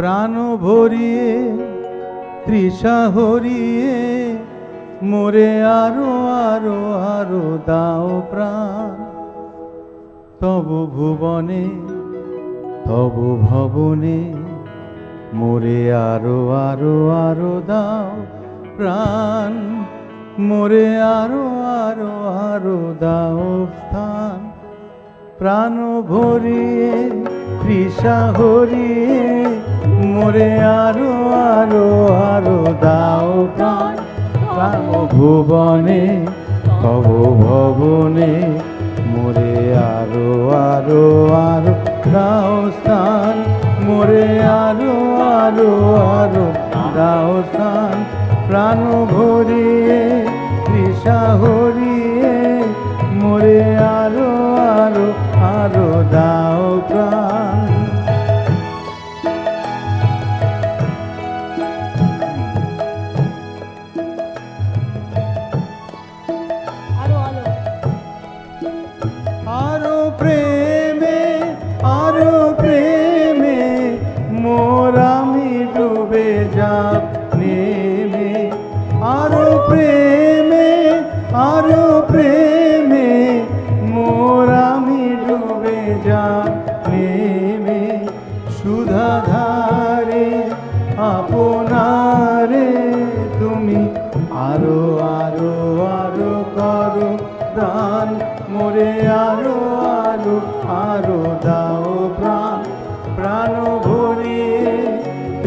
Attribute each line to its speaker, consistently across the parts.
Speaker 1: প্রাণ ভরিয়ে, তৃষা হরিয়ে, মোরে আরও আরও আরও দাও প্রাণ। তব ভুবনে, তব ভবনে, মোরে আরও আরও আরও দাও প্রাণ। মোরে আরও আরও আরও দাও স্থান। প্রাণ ভরিয়ে, তৃষা হরিয়ে মোরে আরও আরও আরও দাও প্রাণ ভুবনে তব ভবনে মোরে আরও আরও আরও দাও স্থান। মোরে আরও আরও আরও দাও স্থান। প্রাণ ভরিয়ে তৃষা ডুবে যাব নেমে? আরও প্রেমে আরও প্রেমে, মোর আমি ডুবে যাব নেমে। সুধাধারে, আপনারে তুমি আরও আরও আরও করো দান। মোরে আরও আরও আরও দাও প্রাণ। প্রাণ ভরিয়ে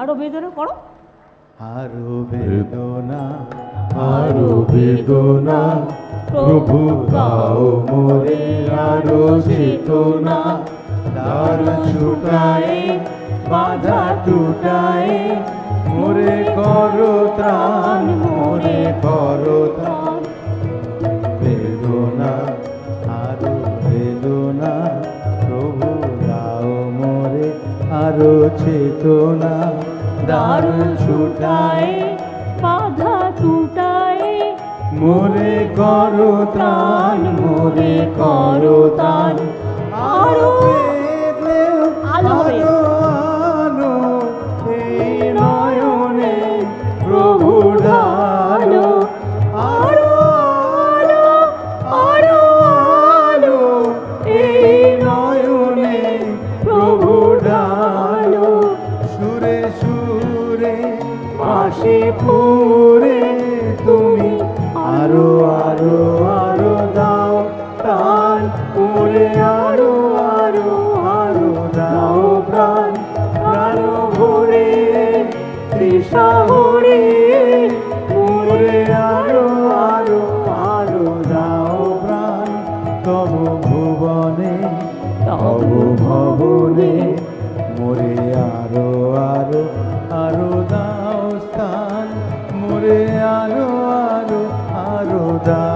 Speaker 2: আরও বেদনা করো।
Speaker 1: আরও বেদনা আরও বেদনা প্রভু দাও মোরে আরও চেতনা। দ্বার ছুটায়ে বাধা টুটায়ে মোরে করো ত্রাণ। আরও চেতনা দারুণ ছুটায়
Speaker 2: বাধা টুটায়
Speaker 1: মোরে করো তান মোরে করো ত্রাণ। বাঁশি পুরে তুমি আরও আরও আরও দাও, প্রাণ পুরে আরও আরও আরও দাও, প্রাণ প্রাণ ভরে, তৃষা ভরে, পুরে আরও আরও আরও দাও, প্রাণ। তব ভুবনে, তব ভবনে, মোরে আরও আরও আরও দাও।
Speaker 2: আরও দাও প্রাণ